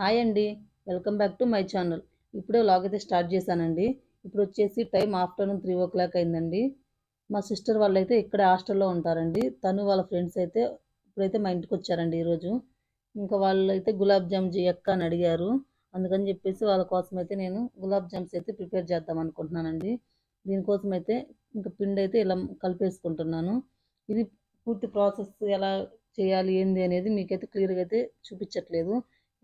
Hi అండి. Welcome back to my channel. ఇప్పుడే vlog అయితే స్టార్ట్ చేశానండి. ఇప్పుడు వచ్చేసి time afternoon three o'clock అయిందండి. మా సిస్టర్ వాళ్ళు అయితే ఇక్కడే హాస్టల్లో ఉంటారండి. తను వాళ్ళ ఫ్రెండ్స్ అయితే ఇప్పుడైతే మా ఇంటికి వచ్చారండి ఈరోజు. ఇంకా వాళ్ళు అయితే గులాబ్ జామ్ చేయక్క అని అడిగారు. అందుకని చెప్పేసి వాళ్ళ కోసం అయితే నేను గులాబ్ జామ్స్ అయితే ప్రిపేర్ చేద్దాం అనుకుంటున్నానండి. దీనికోసం అయితే ఇంకా పిండి అయితే ఇలా కలిపేసుకుంటున్నాను. ఇది పూర్తి ప్రాసెస్ ఎలా చేయాలి ఏంది అనేది మీకైతే క్లియర్గా అయితే చూపించట్లేదు.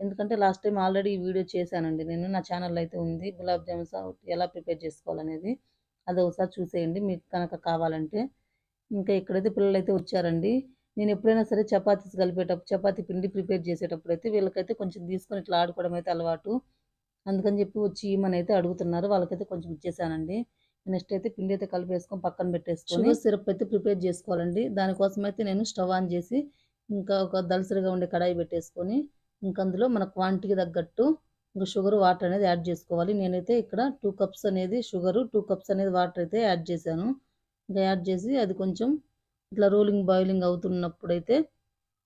ఎందుకంటే లాస్ట్ టైం ఆల్రెడీ ఈ వీడియో చేశానండి. నేను నా ఛానల్ అయితే ఉంది. గులాబ్ జామున్స్ ఎలా ప్రిపేర్ చేసుకోవాలనేది అది ఒకసారి చూసేయండి. మీకు కనుక కావాలంటే. ఇంకా ఇక్కడైతే పిల్లలు అయితే వచ్చారండి. నేను ఎప్పుడైనా సరే చపాతీస్ కలిపేటప్పుడు చపాతీ పిండి ప్రిపేర్ చేసేటప్పుడు అయితే వీళ్ళకైతే కొంచెం తీసుకొని ఇట్లా ఆడుకోవడం అయితే అలవాటు. అందుకని చెప్పి వచ్చి ఇమ్మని అయితే అడుగుతున్నారు. వాళ్ళకైతే కొంచెం ఇచ్చేసానండి. నెక్స్ట్ అయితే పిండి అయితే కలిపేసుకొని పక్కన పెట్టేసుకొని సిరప్ అయితే ప్రిపేర్ చేసుకోవాలండి. దానికోసం అయితే నేను స్టవ్ ఆన్ చేసి ఇంకా ఒక దళసరిగా ఉండే కడాయి పెట్టేసుకొని ఇంకా అందులో మన క్వాంటిటీకి తగ్గట్టు ఇంకా షుగర్ వాటర్ అనేది యాడ్ చేసుకోవాలి. నేనైతే ఇక్కడ టూ కప్స్ అనేది షుగరు టూ కప్స్ అనేది వాటర్ అయితే యాడ్ చేశాను. ఇంకా యాడ్ చేసి అది కొంచెం ఇట్లా రోలింగ్ బాయిలింగ్ అవుతున్నప్పుడైతే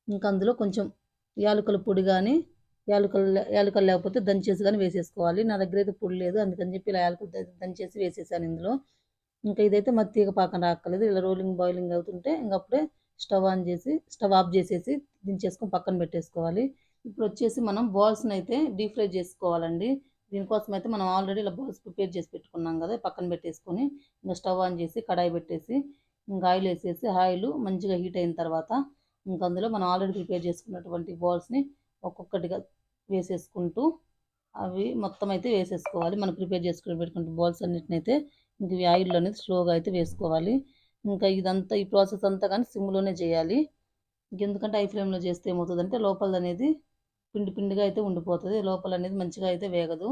ఇంకా అందులో కొంచెం యాలకుల పొడి కానీ యాలకులు యాలకులు లేకపోతే దంచేసి కానీ వేసేసుకోవాలి. నా దగ్గర అయితే పొడి లేదు. అందుకని చెప్పి ఇలా యాలకులు దంచేసి వేసేసాను ఇందులో. ఇంకా ఇదైతే మరి తీగ పాకం రాక్కర్లేదు. ఇలా రోలింగ్ బాయిలింగ్ అవుతుంటే ఇంకా అప్పుడే స్టవ్ ఆన్ చేసి స్టవ్ ఆఫ్ చేసేసి దించేసుకొని పక్కన పెట్టేసుకోవాలి. ఇప్పుడు వచ్చేసి మనం బాల్స్ని అయితే డీప్ ఫ్రై చేసుకోవాలండి. దీనికోసం అయితే మనం ఆల్రెడీ ఇలా బాల్స్ ప్రిపేర్ చేసి పెట్టుకున్నాం కదా పక్కన పెట్టేసుకొని ఇంకా స్టవ్ ఆన్ చేసి కడాయి పెట్టేసి ఇంకా ఆయిల్ వేసేసి ఆయిల్ మంచిగా హీట్ అయిన తర్వాత ఇంకా అందులో మనం ఆల్రెడీ ప్రిపేర్ చేసుకున్నటువంటి బాల్స్ని ఒక్కొక్కటిగా వేసేసుకుంటూ అవి మొత్తం అయితే వేసేసుకోవాలి. మనం ప్రిపేర్ చేసుకుని పెట్టుకుంటే బాల్స్ అన్నిటిని అయితే ఇంక ఇవి అనేది స్లోగా అయితే వేసుకోవాలి. ఇంకా ఇదంతా ఈ ప్రాసెస్ అంతా కానీ సిమ్లోనే చేయాలి. ఎందుకంటే ఐ ఫ్లేమ్లో చేస్తే ఏమవుతుందంటే లోపల అనేది పిండి పిండిగా అయితే ఉండిపోతుంది. లోపల అనేది మంచిగా అయితే వేగదు.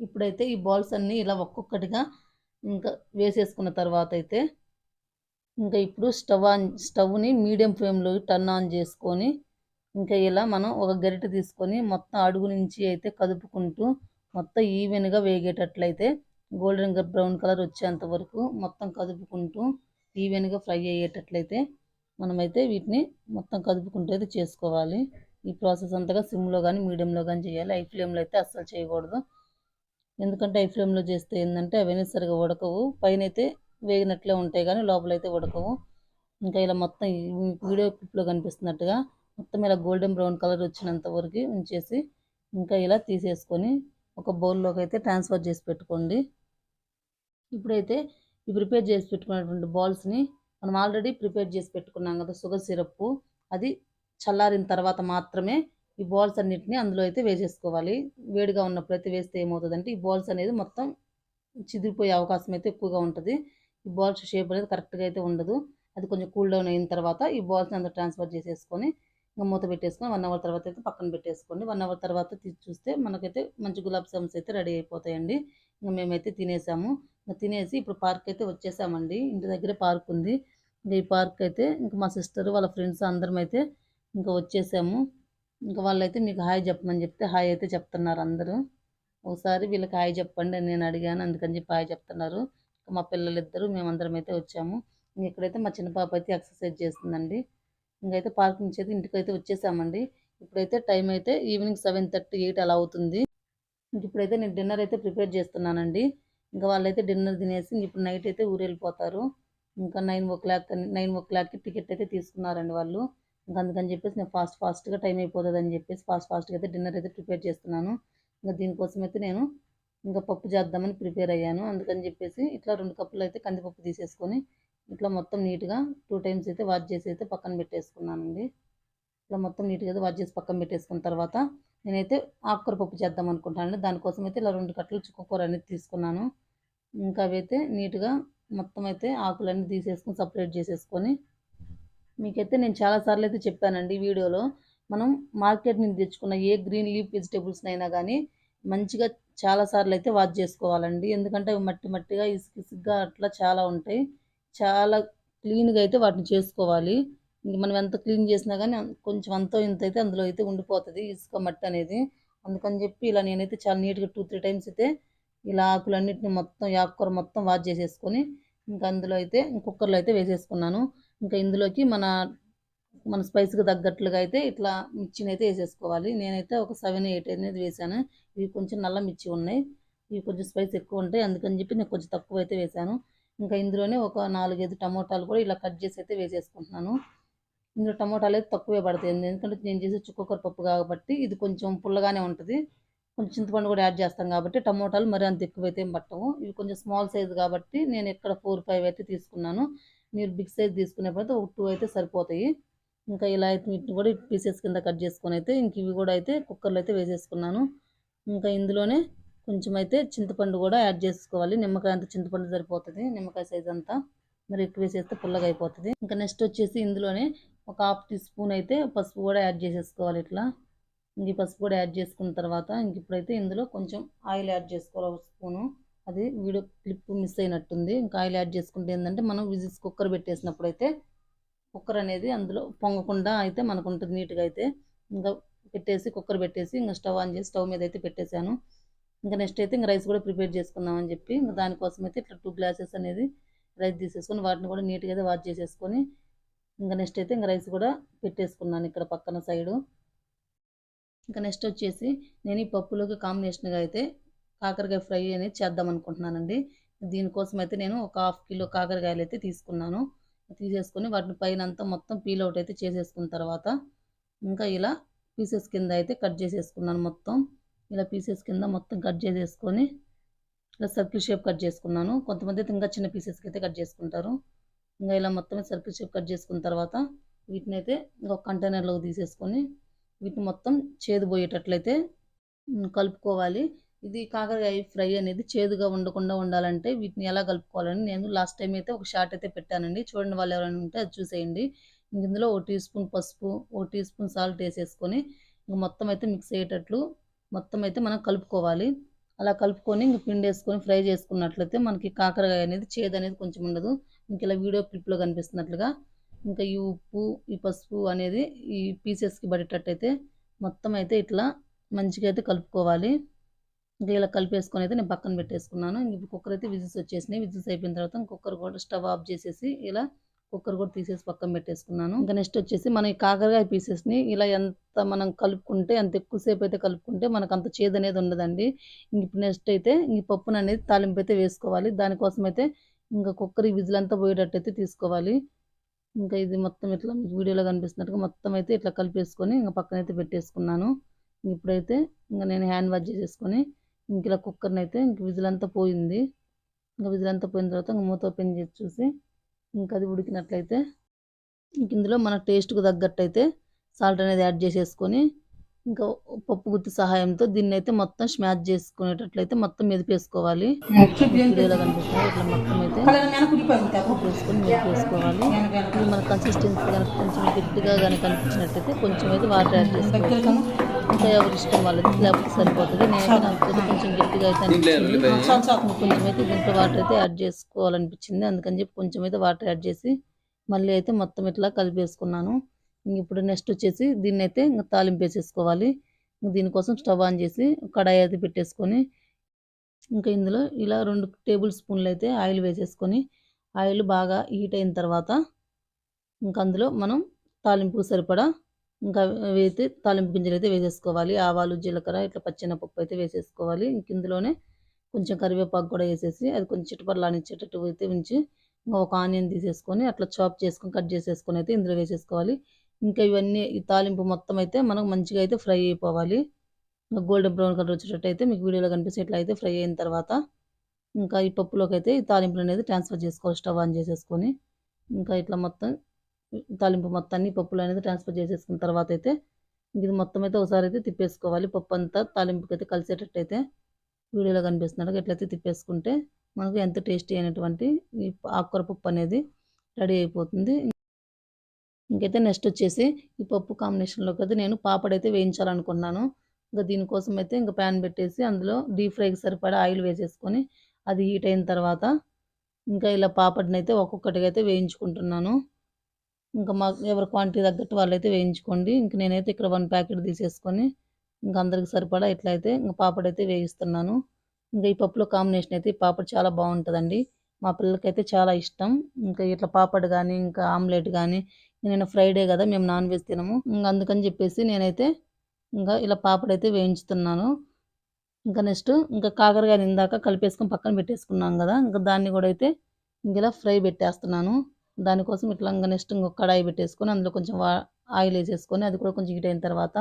ఇప్పుడైతే ఈ బాల్స్ అన్నీ ఇలా ఒక్కొక్కటిగా ఇంకా వేసేసుకున్న తర్వాత అయితే ఇంకా ఇప్పుడు స్టవ్ ఆన్ స్టవ్ని మీడియం ఫ్లేమ్లో టర్న్ ఆన్ చేసుకొని ఇంకా ఇలా మనం ఒక గరిటె తీసుకొని మొత్తం అడుగు నుంచి అయితే కదుపుకుంటూ మొత్తం ఈవెన్గా వేగేటట్లయితే గోల్డెన్ బ్రౌన్ కలర్ వచ్చేంత వరకు మొత్తం కదుపుకుంటూ ఈవెన్గా ఫ్రై అయ్యేటట్లయితే మనమైతే వీటిని మొత్తం కదుపుకుంటూ అయితే చేసుకోవాలి. ఈ ప్రాసెస్ అంతగా సిమ్లో కానీ మీడియంలో కానీ చేయాలి. ఐ ఫ్లేమ్లో అయితే అస్సలు చేయకూడదు. ఎందుకంటే ఐ ఫ్లేమ్లో చేస్తే ఏంటంటే అవన్నీ సరిగా ఉడకవు. పైన అయితే వేగినట్లే ఉంటాయి కానీ లోపల అయితే ఉడకవు. ఇంకా ఇలా మొత్తం వీడియో క్లిప్లో కనిపిస్తున్నట్టుగా మొత్తం ఇలా గోల్డెన్ బ్రౌన్ కలర్ వచ్చినంత వరకు ఉంచేసి ఇంకా ఇలా తీసేసుకొని ఒక బౌల్లోకి అయితే ట్రాన్స్ఫర్ చేసి పెట్టుకోండి. ఇప్పుడైతే ఈ ప్రిపేర్ చేసి పెట్టుకున్నటువంటి బాల్స్ని మనం ఆల్రెడీ ప్రిపేర్ చేసి పెట్టుకున్నాం కదా షుగర్ సిరప్ అది చల్లారిన తర్వాత మాత్రమే ఈ బాల్స్ అన్నిటిని అందులో అయితే వేసేసుకోవాలి. వేడిగా ఉన్నప్పుడు అయితే వేస్తే ఏమవుతుందంటే ఈ బాల్స్ అనేది మొత్తం చిదిరిపోయే అవకాశం అయితే ఎక్కువగా ఉంటుంది. ఈ బాల్స్ షేప్ అనేది కరెక్ట్గా అయితే ఉండదు. అది కొంచెం కూల్ డౌన్ అయిన తర్వాత ఈ బాల్స్ని అందులో ట్రాన్స్ఫర్ చేసేసుకొని ఇంకా మూత పెట్టేసుకొని వన్ అవర్ తర్వాత అయితే పక్కన పెట్టేసుకోండి. వన్ అవర్ తర్వాత తీసి చూస్తే మనకైతే మంచి గులాబ్ జామ్స్ అయితే రెడీ అయిపోతాయండి. ఇంకా మేమైతే తినేసాము. ఇంకా తినేసి ఇప్పుడు పార్క్ అయితే వచ్చేసామండి. ఇంటి దగ్గరే పార్క్ ఉంది. ఈ పార్క్ అయితే ఇంకా మా సిస్టర్ వాళ్ళ ఫ్రెండ్స్ అందరం అయితే ఇంకా వచ్చేసాము. ఇంకా వాళ్ళైతే మీకు హాయ్ చెప్పమని చెప్తే హాయ్ అయితే చెప్తున్నారు అందరూ. ఒకసారి వీళ్ళకి హాయ్ చెప్పండి నేను అడిగాను అందుకని చెప్పి హాయ్ చెప్తున్నారు. మా పిల్లలు ఇద్దరు మేమందరం అయితే వచ్చాము. ఇంక ఇక్కడైతే మా చిన్న పాప అయితే ఎక్సర్సైజ్ చేస్తుందండి. ఇంకైతే పార్క్ నుంచి అయితే ఇంటికైతే వచ్చేసామండి. ఇప్పుడైతే టైం అయితే ఈవినింగ్ సెవెన్ థర్టీ ఎయిట్ అలా అవుతుంది. ఇంక ఇప్పుడైతే నేను డిన్నర్ అయితే ప్రిపేర్ చేస్తున్నానండి. ఇంకా వాళ్ళైతే డిన్నర్ తినేసి ఇప్పుడు నైట్ అయితే ఊరు వెళ్ళిపోతారు. ఇంకా నైన్ ఓ క్లాక్ నైన్ ఓ క్లాక్కి టికెట్ అయితే తీసుకున్నారండి వాళ్ళు. ఇంకా అందుకని చెప్పేసి నేను ఫాస్ట్ ఫాస్ట్గా టైం అయిపోతుంది అని చెప్పేసి ఫాస్ట్ ఫాస్ట్గా అయితే డిన్నర్ అయితే ప్రిపేర్ చేస్తున్నాను. ఇంకా దీనికోసం అయితే నేను ఇంకా పప్పు చేద్దామని ప్రిపేర్ అయ్యాను. అందుకని చెప్పేసి ఇట్లా రెండు కప్పులు అయితే కందిపప్పు తీసేసుకొని ఇట్లా మొత్తం నీట్గా టూ టైమ్స్ అయితే వాష్ చేసి అయితే పక్కన పెట్టేసుకున్నానండి. ఇట్లా మొత్తం నీట్గా అయితే వాష్ చేసి పక్కన పెట్టేసుకున్న తర్వాత నేనైతే ఆకుకూర పప్పు చేద్దాం అనుకుంటాను దానికోసం అయితే ఇలా రెండు కట్టలు చుక్కకూర అనేది తీసుకున్నాను. ఇంకా అవైతే నీట్గా మొత్తం అయితే ఆకులన్నీ తీసేసుకొని సపరేట్ చేసేసుకొని. మీకైతే నేను చాలాసార్లు అయితే చెప్పానండి వీడియోలో. మనం మార్కెట్ నుంచి తెచ్చుకున్న ఏ గ్రీన్ లీఫ్ వెజిటేబుల్స్ అయినా కానీ మంచిగా చాలాసార్లు అయితే వాష్ చేసుకోవాలండి. ఎందుకంటే అవి మట్టి మట్టిగా ఇసుక ఇసుగ్గా అట్లా చాలా ఉంటాయి. చాలా క్లీన్గా అయితే వాటిని చేసుకోవాలి. ఇంక మనం ఎంత క్లీన్ చేసినా కానీ కొంచెం అంతో ఇంత అయితే అందులో అయితే ఉండిపోతుంది ఇసుక మట్టి అనేది. అందుకని చెప్పి ఇలా నేనైతే చాలా నీట్గా టూ త్రీ టైమ్స్ అయితే ఇలా ఆకులన్నిటిని మొత్తం ఈ ఆకుకూర మొత్తం వాష్ చేసేసుకొని ఇంకా అందులో అయితే కుక్కర్లో అయితే వేసేసుకున్నాను. ఇంకా ఇందులోకి మన మన స్పైస్కి తగ్గట్లుగా అయితే ఇట్లా మిర్చిని అయితే వేసేసుకోవాలి. నేనైతే ఒక సెవెన్ ఎయిట్ అనేది వేసాను. ఇవి కొంచెం నల్ల మిర్చి ఉన్నాయి. ఇవి కొంచెం స్పైస్ ఎక్కువ ఉంటాయి. అందుకని చెప్పి నేను కొంచెం తక్కువ అయితే వేసాను. ఇంకా ఇందులోనే ఒక నాలుగైదు టమోటాలు కూడా ఇలా కట్ చేసి అయితే వేసేసుకుంటున్నాను. ఇందులో టమోటాలు అయితే తక్కువే పడతాయి. ఎందుకంటే నేను చేసే చుక్కకూర పప్పు కాబట్టి ఇది కొంచెం పుల్లగానే ఉంటుంది. కొంచెం చింతపండు కూడా యాడ్ చేస్తాం కాబట్టి టమోటాలు మరి అంత ఎక్కువ అయితే ఏం పట్టవు. ఇవి కొంచెం స్మాల్ సైజ్ కాబట్టి నేను ఇక్కడ ఫోర్ ఫైవ్ అయితే తీసుకున్నాను. మీరు బిగ్ సైజ్ తీసుకునేప్పుడైతే ఒక టూ అయితే సరిపోతాయి. ఇంకా ఇలా అయితే వీటిని కూడా పీసెస్ కింద కట్ చేసుకొని అయితే ఇంక ఇవి కూడా అయితే కుక్కర్లో అయితే వేసేసుకున్నాను. ఇంకా ఇందులోనే కొంచెం అయితే చింతపండు కూడా యాడ్ చేసుకోవాలి. నిమ్మకాయ అంత చింతపండు సరిపోతుంది. నిమ్మకాయ సైజ్ అంతా మరి ఎక్కువ వేసేస్తే పుల్లగా అయిపోతుంది. ఇంకా నెక్స్ట్ వచ్చేసి ఇందులోనే ఒక హాఫ్ టీ స్పూన్ అయితే పసుపు కూడా యాడ్ చేసేసుకోవాలి ఇట్లా. ఇంక పసుపు కూడా యాడ్ చేసుకున్న తర్వాత ఇంక ఇప్పుడైతే ఇందులో కొంచెం ఆయిల్ యాడ్ చేసుకోవాలి ఒక స్పూను. అది వీడియో క్లిప్ మిస్ అయినట్టుంది. ఇంకా ఆయిల్ యాడ్ చేసుకుంటే ఏంటంటే మనం విజిల్స్ కుక్కర్ పెట్టేసినప్పుడు అయితే కుక్కర్ అనేది అందులో పొంగకుండా అయితే మనకు ఉంటుంది నీట్గా అయితే. ఇంకా పెట్టేసి కుక్కర్ పెట్టేసి ఇంకా స్టవ్ ఆన్ చేసి స్టవ్ మీద అయితే పెట్టేశాను. ఇంకా నెక్స్ట్ అయితే ఇంకా రైస్ కూడా ప్రిపేర్ చేసుకుందాం అని చెప్పి ఇంకా దానికోసం అయితే ఇట్లా టూ గ్లాసెస్ అనేది రైస్ తీసేసుకొని వాటిని కూడా నీట్గా అయితే వాష్ చేసేసుకొని ఇంకా నెక్స్ట్ అయితే ఇంకా రైస్ కూడా పెట్టేసుకున్నాను ఇక్కడ పక్కన సైడు. ఇంకా నెక్స్ట్ వచ్చేసి నేను ఈ పప్పులోకి కాంబినేషన్గా అయితే కాకరకాయ ఫ్రై అనేది చేద్దాం అనుకుంటున్నానండి. దీనికోసం అయితే నేను ఒక హాఫ్ కిలో కాకరకాయలు అయితే తీసుకున్నాను. తీసేసుకొని వాటిని పైన అంతా మొత్తం పీల్ అవుట్ అయితే చేసేసుకున్న తర్వాత ఇంకా ఇలా పీసెస్ కింద అయితే కట్ చేసేసుకున్నాను మొత్తం. ఇలా పీసెస్ కింద మొత్తం కట్ చేసేసుకొని ఇలా సర్కిల్ షేప్ కట్ చేసుకున్నాను. కొంతమంది అయితే ఇంకా చిన్న పీసెస్కి అయితే కట్ చేసుకుంటారు. ఇంకా ఇలా మొత్తం సర్కిల్ షేప్ కట్ చేసుకున్న తర్వాత వీటిని అయితే ఇంకొక కంటైనర్లోకి తీసేసుకొని వీటిని మొత్తం చేదు పోయేటట్లయితే కలుపుకోవాలి. ఇది కాకరకాయ ఫ్రై అనేది చేదుగా ఉండకుండా ఉండాలంటే వీటిని ఎలా కలుపుకోవాలని నేను లాస్ట్ టైం అయితే ఒక షార్ట్ అయితే పెట్టానండి. చూడండి వాళ్ళు ఎవరైనా ఉంటే అది చూసేయండి. ఇంక ఇందులో ఒక టీ స్పూన్ పసుపు ఒక టీ స్పూన్ సాల్ట్ వేసేసుకొని ఇంక మొత్తం అయితే మిక్స్ అయ్యేటట్లు మొత్తం అయితే మనం కలుపుకోవాలి. అలా కలుపుకొని ఇంక పిండి వేసుకొని ఫ్రై చేసుకున్నట్లయితే మనకి కాకరకాయ అనేది చేదు అనేది కొంచెం ఉండదు. ఇంక ఇలా వీడియో క్లిప్లో కనిపిస్తున్నట్లుగా ఇంకా ఈ ఉప్పు ఈ పసుపు అనేది ఈ పీసెస్కి పడేటట్టయితే మొత్తం అయితే ఇట్లా మంచిగా అయితే కలుపుకోవాలి. ఇంకా ఇలా కలిపేసుకొని అయితే నేను పక్కన పెట్టేసుకున్నాను. ఇంక కుక్కర్ అయితే విజిల్స్ వచ్చేసినాయి. విజిల్స్ అయిపోయిన తర్వాత కుక్కర్ కూడా స్టవ్ ఆఫ్ చేసేసి ఇలా కుక్కర్ కూడా తీసేసి పక్కన పెట్టేసుకున్నాను. ఇంకా నెక్స్ట్ వచ్చేసి మనం ఈ కాకరకాయ పీసెస్ని ఇలా ఎంత మనం కలుపుకుంటే అంత ఎక్కువసేపు అయితే కలుపుకుంటే మనకు అంత చేదు అనేది ఉండదండి. ఇంక ఇప్పుడు నెక్స్ట్ అయితే ఈ పప్పును అనేది తాలింపు అయితే వేసుకోవాలి. దానికోసం అయితే ఇంకా కుక్కర్ ఈ విజిల్ అంతా పోయేటట్టు అయితే తీసుకోవాలి. ఇంకా ఇది మొత్తం ఇట్లా మీకు వీడియోలో కనిపిస్తున్నట్టుగా మొత్తం అయితే ఇట్లా కలిపేసుకొని ఇంకా పక్కన అయితే పెట్టేసుకున్నాను. ఇప్పుడైతే ఇంకా నేను హ్యాండ్ వాష్ చేసేసుకొని ఇంక ఇలా కుక్కర్ని అయితే ఇంక విజిల్ అంతా పోయింది. ఇంకా విజిల్ అంతా పోయిన తర్వాత ఇంకా మూత ఓపెన్ చేసి చూసి ఇంకా అది ఉడికినట్లయితే ఇంక ఇందులో మన టేస్ట్కు తగ్గట్టు అయితే సాల్ట్ అనేది యాడ్ చేసేసుకొని ఇంకా పప్పు గుత్తి సహాయంతో దీన్ని అయితే మొత్తం స్మాష్ చేసుకునేటట్లయితే మొత్తం మెదిపేసుకోవాలి కనిపిస్తుంది. ఇట్లా మొత్తం అయితే వేసుకొని మెదిపేసుకోవాలి ఇది మన కన్సిస్టెన్సీ కనుక కొంచెం గట్టిగా కనుక కనిపించినట్టయితే కొంచెం అయితే వాటర్ యాడ్ చేసుకోవచ్చు. ఇంకా ఎవరి ఇష్టం వాళ్ళది లేకపోతే సరిపోతుంది. నేనైతే నాకు కొంచెం గట్టిగా అయితే అనిపించింది. కొంచెం అయితే దీంట్లో వాటర్ అయితే యాడ్ చేసుకోవాలనిపించింది. అందుకని చెప్పి కొంచెం అయితే వాటర్ యాడ్ చేసి మళ్ళీ అయితే మొత్తం ఇట్లా కలిపేసుకున్నాను. ఇప్పుడు నెక్స్ట్ వచ్చేసి దీన్ని అయితే ఇంకా తాలింపు వేసేసుకోవాలి. దీనికోసం స్టవ్ ఆన్ చేసి కడాయి అయితే పెట్టేసుకొని ఇంకా ఇందులో ఇలా రెండు టేబుల్ స్పూన్లు అయితే ఆయిల్ వేసేసుకొని ఆయిల్ బాగా హీట్ అయిన తర్వాత ఇంకా అందులో మనం తాలింపు సరిపడా ఇంకా అయితే తాలింపు గింజలు అయితే వేసేసుకోవాలి. ఆవాలు జీలకర్ర ఇట్లా పచ్చెనపప్పు అయితే వేసేసుకోవాలి. ఇంక ఇందులోనే కొంచెం కరివేపాకు కూడా వేసేసి అది కొంచెం చిటపర్లానిచ్చేటట్టు అయితే ఉంచి ఇంకా ఒక ఆనియన్ తీసేసుకొని అట్లా చాప్ చేసుకొని కట్ చేసేసుకొని అయితే ఇందులో వేసేసుకోవాలి. ఇంకా ఇవన్నీ ఈ తాలింపు మొత్తం అయితే మనకు మంచిగా అయితే ఫ్రై అయిపోవాలి. గోల్డెన్ బ్రౌన్ కలర్ వచ్చేటట్టు అయితే మీకు వీడియోలో కనిపిస్తే ఇట్లా అయితే ఫ్రై అయిన తర్వాత ఇంకా ఈ పప్పులోకి అయితే ఈ తాలింపులు అనేది ట్రాన్స్ఫర్ చేసుకోవాలి స్టవ్ ఆన్ చేసేసుకొని. ఇంకా ఇట్లా మొత్తం తాలింపు మొత్తాన్ని పప్పులు అనేది ట్రాన్స్ఫర్ చేసేసుకున్న తర్వాత అయితే ఇది మొత్తం అయితే ఒకసారి అయితే తిప్పేసుకోవాలి. పప్పు అంతా తాలింపుకి అయితే కలిసేటట్టు అయితే వీడియోలో కనిపిస్తున్నాడు ఎట్లయితే తిప్పేసుకుంటే మనకు ఎంత టేస్టీ అయినటువంటి ఈ ఆకుకూర పప్పు అనేది రెడీ అయిపోతుంది. ఇంకైతే నెక్స్ట్ వచ్చేసి ఈ పప్పు కాంబినేషన్లోకి అయితే నేను పాపడైతే వేయించాలనుకున్నాను. ఇంకా దీనికోసం అయితే ఇంకా ప్యాన్ పెట్టేసి అందులో డీప్ ఫ్రైకి సరిపడా ఆయిల్ వేసేసుకొని అది హీట్ అయిన తర్వాత ఇంకా ఇలా పాపడిని అయితే ఒక్కొక్కటిగా అయితే వేయించుకుంటున్నాను. ఇంకా మా ఎవరి క్వాంటిటీ తగ్గట్టు వాళ్ళైతే వేయించుకోండి. ఇంకా నేనైతే ఇక్కడ వన్ ప్యాకెట్ తీసేసుకొని ఇంకా అందరికి సరిపడా ఇట్లయితే ఇంకా పాపడ్ అయితే వేయిస్తున్నాను. ఇంకా ఈ పప్పులో కాంబినేషన్ అయితే ఈ పాపడ్ చాలా బాగుంటుందండి. మా పిల్లలకైతే చాలా ఇష్టం. ఇంకా ఇట్లా పాపడ్ కానీ ఇంకా ఆమ్లెట్ కానీ నేను ఫ్రైడే కదా మేము నాన్ వెజ్ తినము. ఇంకా అందుకని చెప్పేసి నేనైతే ఇంకా ఇలా పాపడైతే వేయించుతున్నాను. ఇంకా నెక్స్ట్ ఇంకా కాకరకాయలు ఇందాక కలిపేసుకొని పక్కన పెట్టేసుకున్నాం కదా ఇంకా దాన్ని కూడా అయితే ఇంక ఇలా ఫ్రై పెట్టేస్తున్నాను. దానికోసం ఇట్లా ఇంకా నెక్స్ట్ ఇంకొక కడాయి పెట్టేసుకొని అందులో కొంచెం వా- ఆయిల్ వేసేసుకొని అది కూడా కొంచెం హీట్ అయిన తర్వాత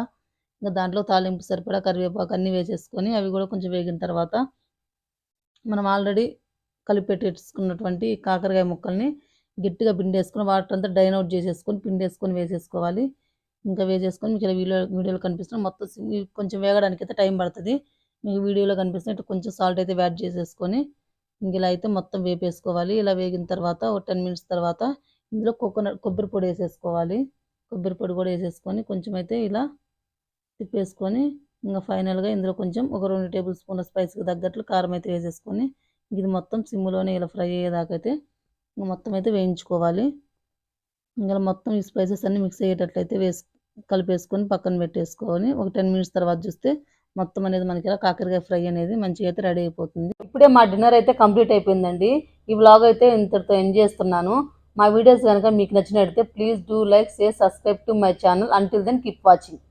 ఇంకా దాంట్లో తాలింపు సరిపడా కరివేపాకు అన్నీ వేసేసుకొని అవి కూడా కొంచెం వేగిన తర్వాత మనం ఆల్రెడీ కలిపి పెట్టేసుకున్నటువంటి కాకరకాయ ముక్కల్ని గట్టిగా పిండేసుకొని వాటర్ అంతా డ్రైన్ అవుట్ చేసేసుకొని పిండేసుకొని వేసేసుకోవాలి. ఇంకా వేసేసుకొని మీకు ఇలా వీడియో వీడియోలో కనిపిస్తున్న మొత్తం కొంచెం వేగడానికి అయితే టైం పడుతుంది. మీకు వీడియోలో కనిపిస్తున్నట్టు కొంచెం సాల్ట్ అయితే యాడ్ చేసేసుకొని ఇంక ఇలా అయితే మొత్తం వేపేసుకోవాలి. ఇలా వేగిన తర్వాత ఒక టెన్ మినిట్స్ తర్వాత ఇందులో కోకోనట్ కొబ్బరి పొడి వేసేసుకోవాలి. కొబ్బరి పొడి కూడా వేసేసుకొని కొంచెం అయితే ఇలా తిప్పేసుకొని ఇంకా ఫైనల్గా ఇందులో కొంచెం ఒక రెండు టేబుల్ స్పూన్ల స్పైస్కి తగ్గట్లు కారం అయితే వేసేసుకొని ఇది మొత్తం సిమ్లోనే ఇలా ఫ్రై అయ్యేదాకైతే అయితే మొత్తం అయితే వేయించుకోవాలి. ఇంకా మొత్తం ఈ స్పైసెస్ అన్ని మిక్స్ అయ్యేటట్లయితే వేసు కలిపేసుకొని పక్కన పెట్టేసుకొని ఒక టెన్ మినిట్స్ తర్వాత చూస్తే మొత్తం అనేది మనకి ఇలా కాకరకాయ ఫ్రై అనేది మంచిగా అయితే రెడీ అయిపోతుంది. ఇప్పుడే మా డిన్నర్ అయితే కంప్లీట్ అయిపోయిందండి. ఈ వ్లాగ్ అయితే ఇంతటితో ఎండ్ చేస్తున్నాను. మా వీడియోస్ కనుక మీకు నచ్చినట్లయితే please do like share subscribe to my channel. Until then keep watching